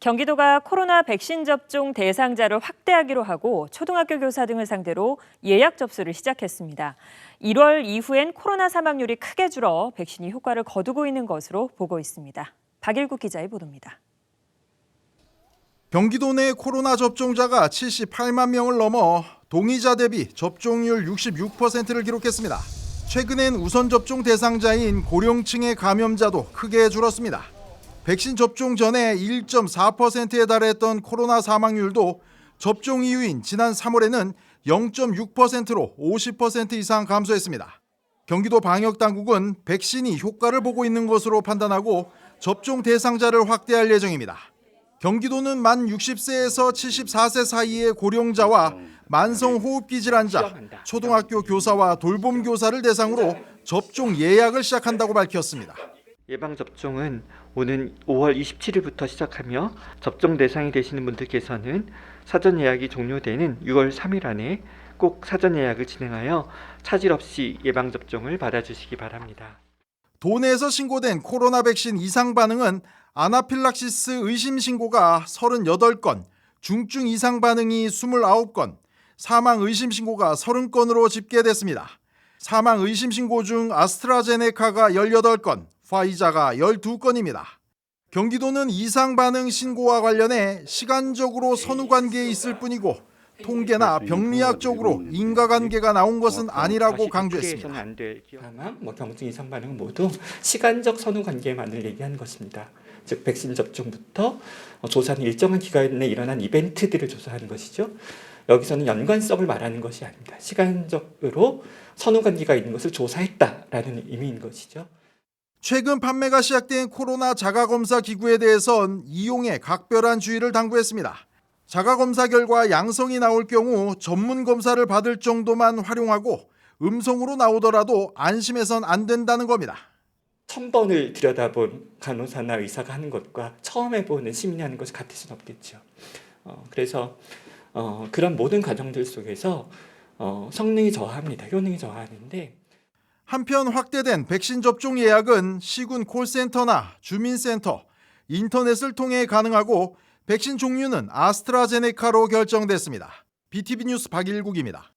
경기도가 코로나 백신 접종 대상자를 확대하기로 하고 초등학교 교사 등을 상대로 예약 접수를 시작했습니다. 1월 이후엔 코로나 사망률이 크게 줄어 백신이 효과를 거두고 있는 것으로 보고 있습니다. 박일국 기자의 보도입니다. 경기도 내 코로나 접종자가 78만 명을 넘어 동의자 대비 접종률 66%를 기록했습니다. 최근엔 우선 접종 대상자인 고령층의 감염자도 크게 줄었습니다. 백신 접종 전에 1.4%에 달했던 코로나 사망률도 접종 이후인 지난 3월에는 0.6%로 50% 이상 감소했습니다. 경기도 방역 당국은 백신이 효과를 보고 있는 것으로 판단하고 접종 대상자를 확대할 예정입니다. 경기도는 만 60세에서 74세 사이의 고령자와 만성 호흡기 질환자, 초등학교 교사와 돌봄 교사를 대상으로 접종 예약을 시작한다고 밝혔습니다. 예방 접종은 오는 5월 27일부터 시작하며 접종 대상이 되시는 분들께서는 사전 예약이 종료되는 6월 3일 안에 꼭 사전 예약을 진행하여 차질 없이 예방 접종을 받아주시기 바랍니다. 도내에서 신고된 코로나 백신 이상 반응은 아나필락시스 의심 신고가 38건, 중증 이상 반응이 29건, 사망 의심 신고가 30건으로 집계됐습니다. 사망 의심 신고 중 아스트라제네카가 18건, 화이자가 12건입니다. 경기도는 이상 반응 신고와 관련해 시간적으로 선후 관계에 있을 뿐이고 통계나 병리학적으로 인과관계가 나온 것은 아니라고 강조했습니다. 사망, 뭐 경증 이상 반응은 모두 시간적 선후 관계만을 얘기하는 것입니다. 즉 백신 접종부터 어, 조사는 일정한 기간에 일어난 이벤트들을 조사하는 것이죠. 여기서는 연관성을 말하는 것이 아닙니다. 시간적으로 선후 관계가 있는 것을 조사했다라는 의미인 것이죠. 최근 판매가 시작된 코로나 자가검사 기구에 대해선 이용에 각별한 주의를 당부했습니다. 자가검사 결과 양성이 나올 경우 전문 검사를 받을 정도만 활용하고 음성으로 나오더라도 안심해선 안 된다는 겁니다. 천 번을 들여다본 간호사나 의사가 하는 것과 처음 해보는 시민이 하는 것이 같을 수는 없겠죠. 어, 그래서 어, 그런 모든 과정들 속에서 어, 성능이 저하합니다. 효능이 저하하는데 한편 확대된 백신 접종 예약은 시군 콜센터나 주민센터, 인터넷을 통해 가능하고 백신 종류는 아스트라제네카로 결정됐습니다. BTV 뉴스 박일국입니다.